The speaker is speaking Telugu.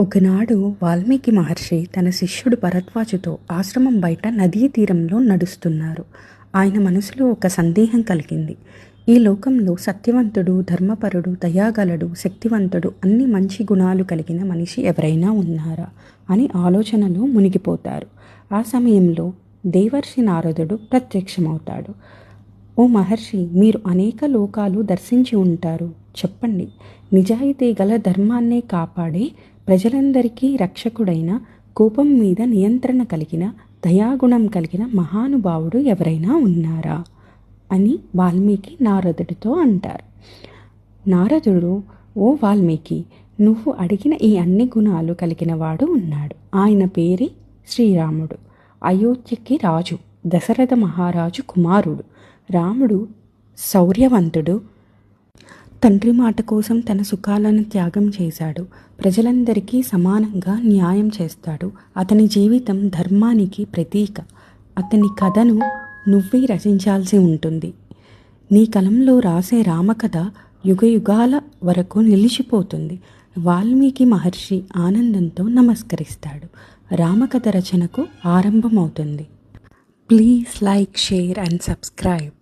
ఒకనాడు వాల్మీకి మహర్షి తన శిష్యుడు భరద్వాజుతో ఆశ్రమం బయట నదీ తీరంలో నడుస్తున్నారు. ఆయన మనసులో ఒక సందేహం కలిగింది. ఈ లోకంలో సత్యవంతుడు ధర్మపరుడు దయాగలడు శక్తివంతుడు అన్ని మంచి గుణాలు కలిగిన మనిషి ఎవరైనా ఉన్నారా? అని ఆలోచనలో మునిగిపోతారు. ఆ సమయంలో దేవర్షి నారదుడు ప్రత్యక్షమవుతాడు. ఓ మహర్షి మీరు అనేక లోకాలు దర్శించి ఉంటారు. చెప్పండి నిజాయితీ గల ధర్మాన్నే కాపాడే ప్రజలందరికీ రక్షకుడైన కోపం మీద నియంత్రణ కలిగిన దయాగుణం కలిగిన మహానుభావుడు ఎవరైనా ఉన్నారా? అని వాల్మీకి నారదుడితో అంటారు. నారదుడు ఓ వాల్మీకి నువ్వు అడిగిన ఈ అన్ని గుణాలు కలిగిన వాడు ఉన్నాడు. ఆయన పేరే శ్రీరాముడు. అయోధ్యకి రాజు దశరథ మహారాజు కుమారుడు. రాముడు శౌర్యవంతుడు తండ్రి మాట కోసం తన సుఖాలను త్యాగం చేశాడు. ప్రజలందరికీ సమానంగా న్యాయం చేస్తాడు. అతని జీవితం ధర్మానికి ప్రతీక. అతని కథను నువ్వే రచించాల్సి ఉంటుంది. నీ కలంలో రాసే రామకథ యుగ యుగాల వరకు నిలిచిపోతుంది. వాల్మీకి మహర్షి ఆనందంతో నమస్కరిస్తాడు. రామకథ రచనకు ఆరంభమవుతుంది. Please like share and subscribe.